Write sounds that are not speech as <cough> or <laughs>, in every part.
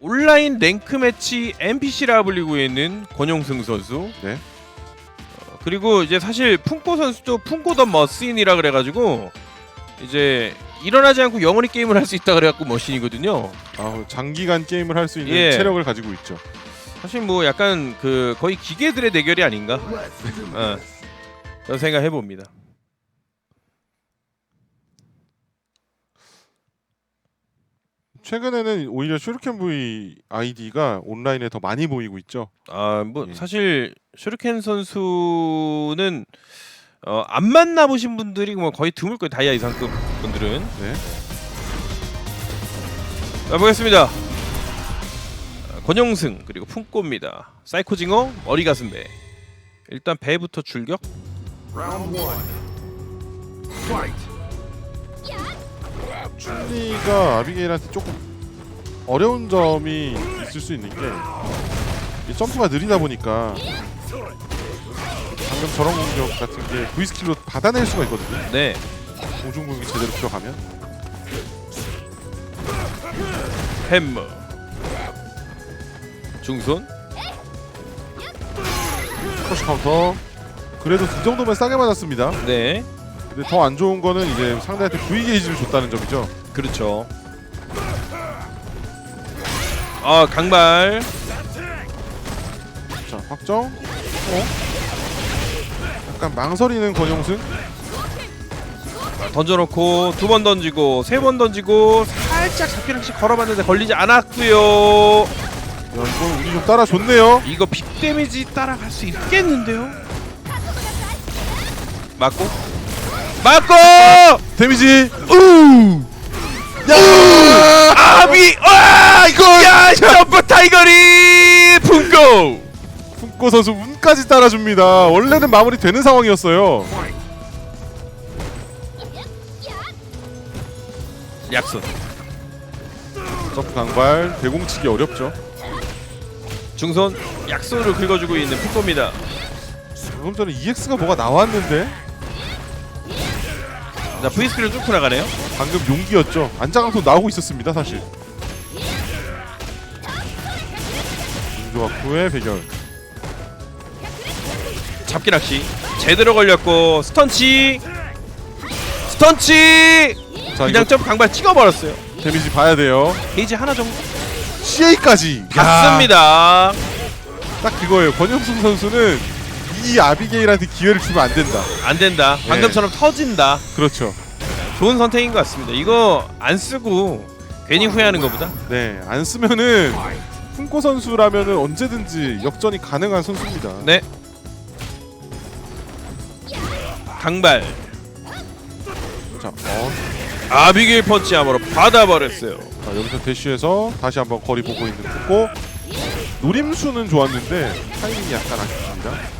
온라인 랭크 매치 NPC라 불리고 있는 권용승 선수. 네. 어, 그리고 이제 사실 풍고 선수도 풍고 더 머신이라 그래가지고 이제 일어나지 않고 영원히 게임을 할 수 있다 그래갖고 머신이거든요. 아, 장기간 게임을 할 수 있는 예. 체력을 가지고 있죠. 사실 뭐 약간 그 거의 기계들의 대결이 아닌가? <laughs> 어, 그런 생각 해봅니다. 최근에는 오히려 슈르켄 V 아이디가 온라인에 더 많이 보이고 있죠. 아 뭐 예. 사실 슈르켄 선수는 어, 안 만나보신 분들이 뭐 거의 드물 거예요 다이아 이상급 분들은 네. 자 보겠습니다 아, 권영승 그리고 품꼬입니다 사이코징어 머리 가슴 배 일단 배부터 출격 Round one. Fight. 춘리가 아비게일한테 조금 어려운 점이 있을 수 있는 게이 점프가 느리다 보니까 방금 저런 공격 같은 게 V 스킬로 받아낼 수가 있거든요. 네 공중 공격이 제대로 들어가면 햄머 중손 크러쉬 카운터. 그래도 그 정도면 싸게 맞았습니다. 네 근데 더 안 좋은 거는 이제 상대한테 V 게이지를 줬다는 점이죠. 그렇죠 아 강발 자 확정. 어? 약간 망설이는 권영승. 던져놓고 두 번 던지고 세 번 던지고 살짝 잡기랑씩 걸어봤는데 걸리지 않았고요. 야 이건 운이 좀 따라줬네요. 이거 빅 데미지 따라갈 수 있겠는데요? 맞고 맞고! 데미지. 우! 아비! 와! 이거 야 점프 타이거리! 품고! 품고 선수 운까지 따라줍니다. 원래는 마무리 되는 상황이었어요. 약손 점프 강발 대공치기 어렵죠. 중손 약손으로 긁어주고 있는 품고입니다. 방금 전에 EX가 뭐가 나왔는데 자 스킬을 뚫고 나가네요. 방금 용기였죠. 안장강도 나오고 있었습니다 사실. 조합후의 배결. 잡기 낚시 제대로 걸렸고 스턴치 스턴치 자 그냥 점프 강발 찍어버렸어요. 데미지 봐야 돼요. 게이지 하나 정도 CA까지 갔습니다. 딱 그거예요. 권영순 선수는 이 아비게일한테 기회를 주면 안 된다. 안 된다. 네. 방금처럼 터진다. 그렇죠. 좋은 선택인 것 같습니다. 이거 안 쓰고 괜히 후회하는 것보다 네, 안 쓰면은 품고 선수라면은 언제든지 역전이 가능한 선수입니다. 네 강발 자, 어, 아비게일 펀치 함으로 받아버렸어요. 자 여기서 대쉬해서 다시 한번 거리 보고 있는 품고 노림수는 좋았는데 타이밍이 약간 아쉽습니다.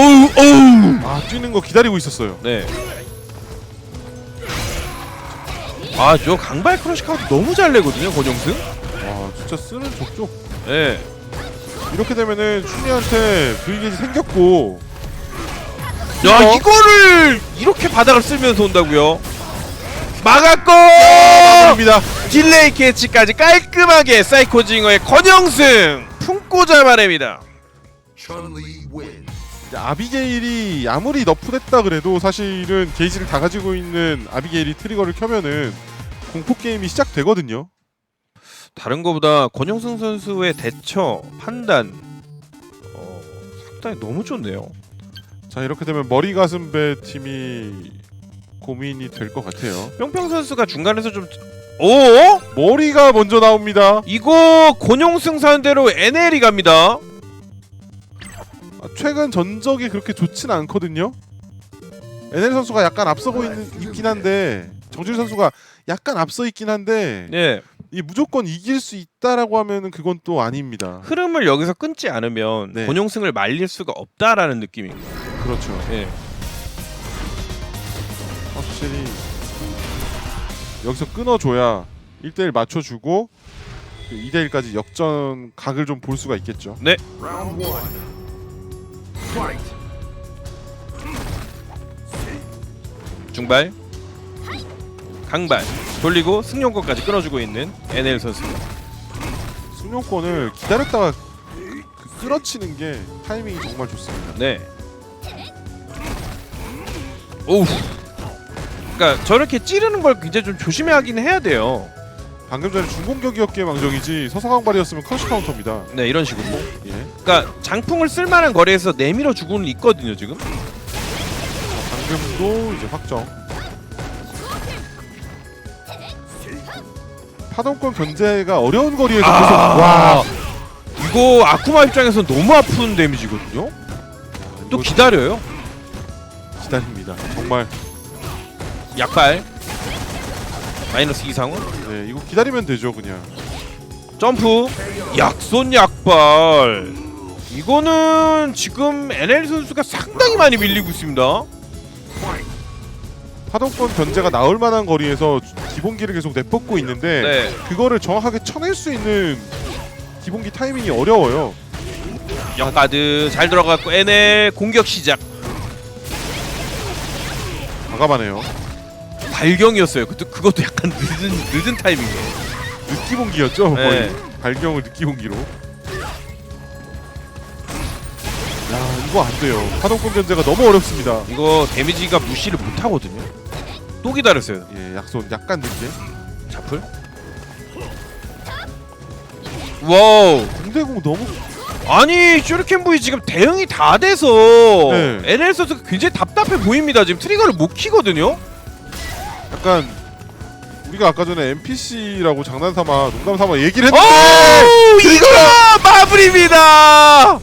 오우 오우. 아 뛰는 거 기다리고 있었어요. 네. 아 저 강발 크러쉬 카운트 너무 잘 내거든요 권영승. 와 진짜 쓰는 족족. 네. 이렇게 되면은 춘리한테 브이게이지 생겼고 야 이거? 이거를 이렇게 바닥을 쓸면서 온다고요? 막았고 입니다. 딜레이 캐치까지 깔끔하게 사이코징어의 권영승 품고 잡아냅니다. Chun Li wins. 아비게일이 아무리 너프됐다 그래도 사실은 게이지를 다 가지고 있는 아비게일이 트리거를 켜면은 공포 게임이 시작되거든요. 다른 거보다 권영승 선수의 대처 판단 어, 상당히 너무 좋네요. 자 이렇게 되면 머리 가슴 배 팀이 고민이 될 것 같아요. 뿅뿅 선수가 중간에서 좀 오? 머리가 먼저 나옵니다. 이거 권영승 상대로 NL이 갑니다. 아, 최근 전적이 그렇게 좋진 않거든요. NL 선수가 약간 앞서고 있는, 있긴 한데 정준 선수가 약간 앞서 있긴 한데 네. 이 무조건 이길 수 있다라고 하면은 그건 또 아닙니다. 흐름을 여기서 끊지 않으면 네. 권영승을 말릴 수가 없다라는 느낌입니다. 그렇죠. 네. 확실히 여기서 끊어줘야 1대1 맞춰주고 2대1까지 역전 각을 좀 볼 수가 있겠죠. Fight. 중발 강발 돌리고 승용권까지 끊어주고 있는 NL 선수. 승용권을 기다렸다가 그 끌어치는 게 타이밍이 정말 좋습니다. 네. 오우. 그러니까 저렇게 찌르는 걸 굉장히 좀 조심하긴 해야 돼요. 방금 전에 중공격이었기에 망정이지 서서강발이었으면 크러쉬 카운터입니다. 네, 이런 식으로. 예. 그러니까 장풍을 쓸만한 거리에서 내밀어 주고는 있거든요, 지금. 방금도 이제 확정. 파동권 견제가 어려운 거리에서 아. 계속 와 이거 아쿠마 입장에서 너무 아픈 데미지거든요. 또 이거 기다려요. 기다립니다. 정말 약발. 마이너스 이상은 네 이거 기다리면 되죠 그냥. 점프. 약손 약발. 이거는 지금 NL 선수가 상당히 많이 밀리고 있습니다. 파동권 견제가 나올 만한 거리에서 기본기를 계속 내뻗고 있는데 네. 그거를 정확하게 쳐낼 수 있는 기본기 타이밍이 어려워요. 영가드 잘 들어갔고 NL 공격 시작. 과감하네요. 발경이었어요. 그것도 그것도 약간 늦은 늦은 타이밍이에요. 늦기본기였죠 네. 거의 발경을 늦기본기로. 야 이거 안 돼요. 파동권 견제가 너무 어렵습니다. 이거 데미지가 무시를 못 하거든요. 또 기다렸어요. 예 약손 약간 늦게. 자풀. 와우. 공대공 너무 아니 슈리켄 부이 지금 대응이 다 돼서 네. NL 선수가 굉장히 답답해 보입니다. 지금 트리거를 못 키거든요. 약간 우리가 아까 전에 NPC라고 장난삼아 농담삼아 얘기를 오 했는데 이거 마무리입니다.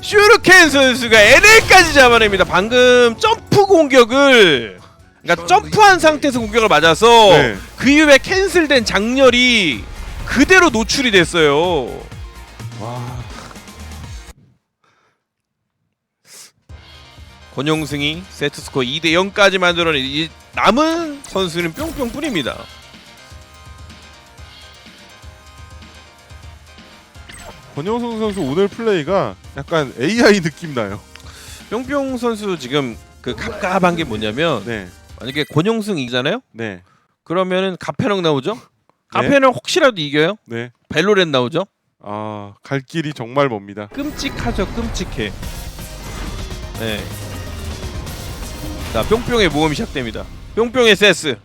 슈르켄 선수가 NL까지 잡아냅니다. 방금 점프 공격을 그러니까 점프한 상태에서 공격을 맞아서 네. 그 이후에 캔슬된 장렬이 그대로 노출이 됐어요. 와 권용승이 세트 스코어 2대 0까지 만들어낸 이 남은 선수는 뿅뿅뿐입니다. 권영성 선수 오늘 플레이가 약간 AI 느낌 나요. 뿅뿅 선수 지금 그 갑갑한 게 뭐냐면 네, 만약에 권용승이잖아요. 네, 그러면은 가페nog 나오죠. 가페nog 혹시라도 이겨요? 네. 벨로렌 나오죠. 아, 갈 길이 정말 멉니다. 끔찍하죠, 끔찍해. 네. 자, 뿅뿅의 모험이 시작됩니다. 뿅뿅의 세스.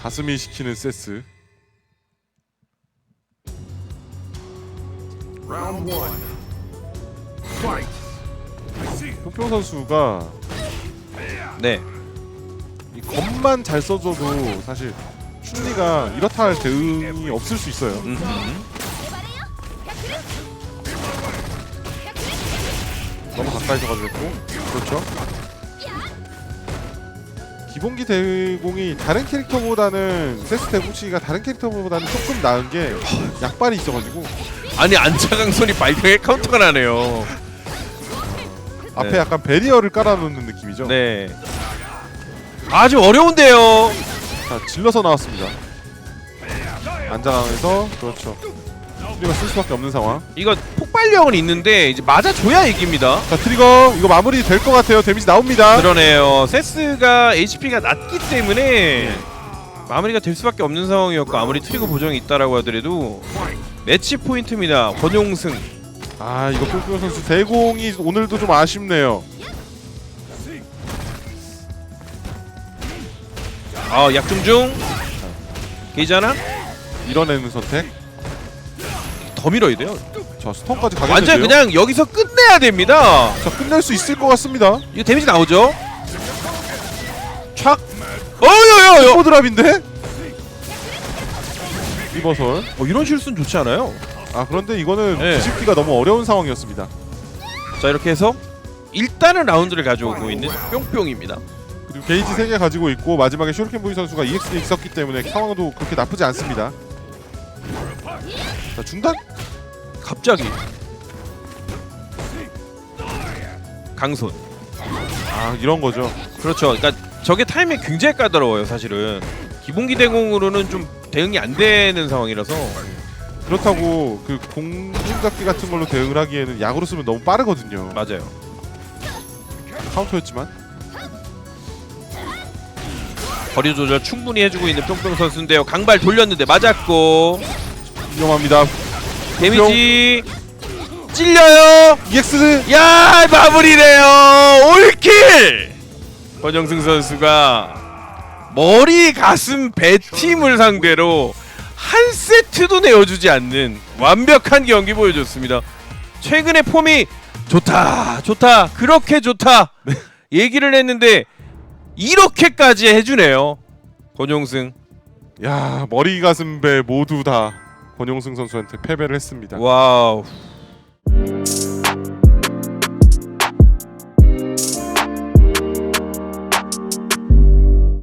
가슴이 시키는 세스. Round one. Fight. 홍평 선수가 네. 이 검만 잘 써줘도 사실 춘리가 이렇다 할 대응이 없을 수 있어요. 음. 너무 가까이서 가졌고 그렇죠. 기본기 대공이 다른 캐릭터보다는 세스 대공치기가 다른 캐릭터보다는 조금 나은 게 약발이 있어가지고 아니 안차강손이 발경에 카운터가 나네요. 앞에 네. 약간 베리어를 깔아놓는 느낌이죠. 네. 아주 어려운데요. 자 질러서 나왔습니다. 안장에서 그렇죠. 트리거 쓸 수밖에 없는 상황. 이거 폭발력은 있는데 이제 맞아줘야 이깁니다. 자 트리거 이거 마무리 될 것 같아요. 데미지 나옵니다. 그러네요. 세스가 HP가 낮기 때문에 마무리가 될 수밖에 없는 상황이었고 아무리 트리거 보정이 있다라고 하더라도 매치 포인트입니다. 권용승. 아 이거 꿀꿀 선수 대공이 오늘도 좀 아쉽네요. 아 약중중. 게이지 하나? 밀어내는 선택. 더 밀어야 돼요. 자 스톤까지 가겠는데요. 완전 그냥 여기서 끝내야 됩니다. 자 끝낼 수 있을 것 같습니다. 이거 데미지 나오죠? 촥. 어여여여. 포드랍인데? 리버설. 어, 이런 실수는 좋지 않아요. 아 그런데 이거는 네. 뒤집기가 너무 어려운 상황이었습니다. 자 이렇게 해서 일단은 라운드를 가져오고 있는 뿅뿅입니다. 그리고 게이지 3개 가지고 있고 마지막에 쇼르켄 부이 선수가 EX에 있었기 때문에 상황도 그렇게 나쁘지 않습니다. 자 중단? 갑자기 강손. 아 이런 거죠. 그렇죠. 그러니까 저게 타이밍이 굉장히 까다로워요, 사실은. 기본기 대공으로는 좀 대응이 안 되는 상황이라서 그렇다고 그 공중잡기 같은 걸로 대응을 하기에는 약으로 쓰면 너무 빠르거든요. 맞아요. 카운터였지만 거리 조절 충분히 해주고 있는 뿅뿅 선수인데요. 강발 돌렸는데 맞았고 위험합니다. 데미지 찔려요. EX 야 마무리래요. 올킬. 권영승 선수가 머리 가슴 배 팀을 상대로 한 세트도 내어주지 않는 완벽한 경기 보여줬습니다. 최근에 폼이 좋다, 좋다, 그렇게 좋다 <laughs> 얘기를 했는데 이렇게까지 해주네요. 권용승. 야 머리 가슴 배 모두 다 권용승 선수한테 패배를 했습니다. 와우.